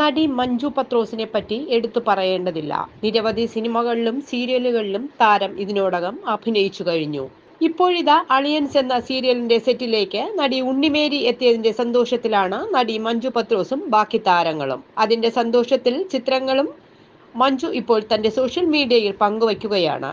നടി മഞ്ജു പത്രോസിനെ പറ്റി എടുത്തു പറയേണ്ടതില്ല. നിരവധി സിനിമകളിലും സീരിയലുകളിലും താരം ഇതിനോടകം അഭിനയിച്ചു കഴിഞ്ഞു. ഇപ്പോഴിതാ അളിയൻസ് എന്ന സീരിയലിന്റെ സെറ്റിലേക്ക് നടി ഉണ്ണിമേരി എത്തിയതിന്റെ സന്തോഷത്തിലാണ് നടി മഞ്ജു പത്രോസും ബാക്കി താരങ്ങളും. അതിന്റെ സന്തോഷത്തിൽ ചിത്രങ്ങളും മഞ്ജു ഇപ്പോൾ തന്റെ സോഷ്യൽ മീഡിയയിൽ പങ്കുവയ്ക്കുകയാണ്.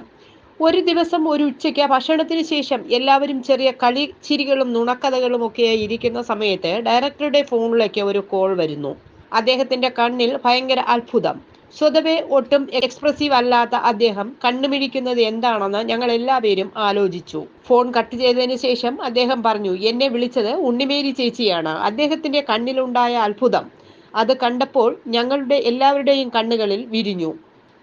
ഒരു ദിവസം ഒരു ഉച്ചയ്ക്ക് ഭക്ഷണത്തിന് ശേഷം എല്ലാവരും ചെറിയ കളി ചിരികളും നുണക്കഥകളും ഒക്കെ ഇരിക്കുന്ന സമയത്ത് ഡയറക്ടറുടെ ഫോണിലേക്ക് ഒരു കോൾ വരുന്നു. അദ്ദേഹത്തിന്റെ കണ്ണിൽ ഭയങ്കര അത്ഭുതം. സ്വതവേ ഒട്ടും എക്സ്പ്രസീവ് അല്ലാത്ത അദ്ദേഹം കണ്ണുമിഴിക്കുന്നത് എന്താണെന്ന് ഞങ്ങൾ എല്ലാവരും ആലോചിച്ചു. ഫോൺ കട്ട് ചെയ്തതിന് ശേഷം അദ്ദേഹം പറഞ്ഞു എന്നെ വിളിച്ചത് ഉണ്ണിമേരി ചേച്ചിയാണ്. അദ്ദേഹത്തിന്റെ കണ്ണിലുണ്ടായ അത്ഭുതം. അത് കണ്ടപ്പോൾ ഞങ്ങളുടെ എല്ലാവരുടെയും കണ്ണുകളിൽ വിരിഞ്ഞു.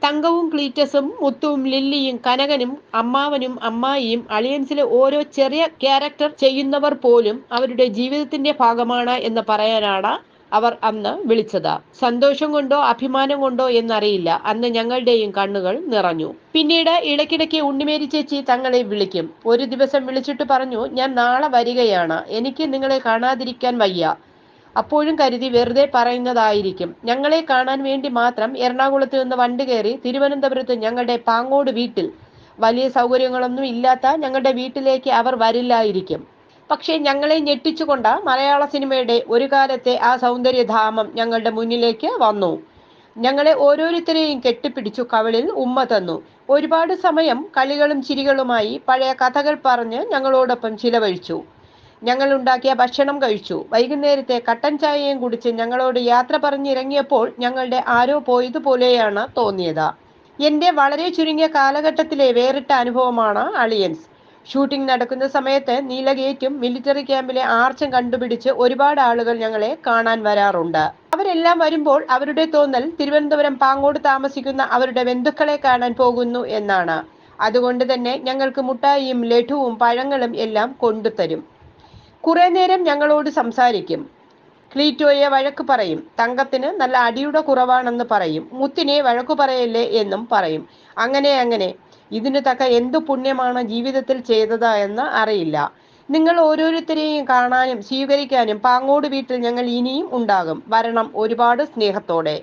തങ്കവും ക്ലീറ്റസും മുത്തുവും ലില്ലിയും കനകനും അമ്മാവനും അമ്മായിയും അളിയൻസിലെ ഓരോ ചെറിയ ക്യാരക്ടർ ചെയ്യുന്നവർ പോലും അവരുടെ ജീവിതത്തിന്റെ ഭാഗമാണ് എന്ന് പറയാനാണ് അവർ അന്ന് വിളിച്ചത്. സന്തോഷം കൊണ്ടോ അഭിമാനം കൊണ്ടോ എന്നറിയില്ല. അന്ന് ഞങ്ങളുടെയും കണ്ണുകൾ നിറഞ്ഞു. പിന്നീട് ഇടയ്ക്കിടയ്ക്ക് ഉണ്ണിമേരി ചേച്ചി തങ്ങളെ വിളിക്കും. ഒരു ദിവസം വിളിച്ചിട്ട് പറഞ്ഞു ഞാൻ നാളെ വരികയാണ്. എനിക്ക് നിങ്ങളെ കാണാതിരിക്കാൻ വയ്യ. അപ്പോഴും കരുതി വെറുതെ പറയുന്നതായിരിക്കും. ഞങ്ങളെ കാണാൻ വേണ്ടി മാത്രം എറണാകുളത്ത് നിന്ന് വണ്ടി കയറി തിരുവനന്തപുരത്ത് ഞങ്ങളുടെ പാങ്ങോട് വീട്ടിൽ വലിയ സൗകര്യങ്ങളൊന്നും ഇല്ലാത്ത ഞങ്ങളുടെ വീട്ടിലേക്ക് അവർ വരില്ലായിരിക്കും. പക്ഷേ ഞങ്ങളെ ഞെട്ടിച്ചുകൊണ്ട് മലയാള സിനിമയുടെ ഒരു കാലത്തെ ആ സൗന്ദര്യധാമം ഞങ്ങളുടെ മുന്നിലേക്ക് വന്നു. ഞങ്ങളെ ഓരോരുത്തരെയും കെട്ടിപ്പിടിച്ചു കവളിൽ ഉമ്മ തന്നു. ഒരുപാട് സമയം കളികളും ചിരികളുമായി പഴയ കഥകൾ പറഞ്ഞ് ഞങ്ങളോടൊപ്പം ചിലവഴിച്ചു. ഞങ്ങൾ ഉണ്ടാക്കിയ ഭക്ഷണം കഴിച്ചു. വൈകുന്നേരത്തെ കട്ടൻ ചായയും കുടിച്ച് ഞങ്ങളോട് യാത്ര പറഞ്ഞിറങ്ങിയപ്പോൾ ഞങ്ങളുടെ ആരോ പോയതുപോലെയാണ് തോന്നിയത്. എന്റെ വളരെ ചുരുങ്ങിയ കാലഘട്ടത്തിലെ വേറിട്ട അനുഭവമാണ് അളിയൻസ്. ഷൂട്ടിംഗ് നടക്കുന്ന സമയത്ത് നീലഗേറ്റും മിലിറ്ററി ക്യാമ്പിലെ ആർച്ചും കണ്ടുപിടിച്ച് ഒരുപാട് ആളുകൾ ഞങ്ങളെ കാണാൻ വരാറുണ്ട്. അവരെല്ലാം വരുമ്പോൾ അവരുടെ തോന്നൽ തിരുവനന്തപുരം പാങ്ങോട് താമസിക്കുന്ന അവരുടെ ബന്ധുക്കളെ കാണാൻ പോകുന്നു എന്നാണ്. അതുകൊണ്ട് തന്നെ ഞങ്ങൾക്ക് മുട്ടായിയും ലഡുവും പഴങ്ങളും എല്ലാം കൊണ്ടുതരും. കുറെ നേരം ഞങ്ങളോട് സംസാരിക്കും. ക്ലീറ്റോയെ വഴക്ക് പറയും. തങ്കത്തിന് നല്ല അടിയുടെ കുറവാണെന്ന് പറയും. മുത്തിനെ വഴക്കു പറയല്ലേ എന്നും പറയും. അങ്ങനെ അങ്ങനെ ഇതിന് തക്ക എന്തു പുണ്യമാണ് ജീവിതത്തിൽ ചെയ്തത് എന്ന് അറിയില്ല. നിങ്ങൾ ഓരോരുത്തരെയും കാണാനും സ്വീകരിക്കാനും പാങ്ങോട് വീട്ടിൽ ഞങ്ങൾ ഇനിയും ഉണ്ടാകും. വരണം ഒരുപാട് സ്നേഹത്തോടെ.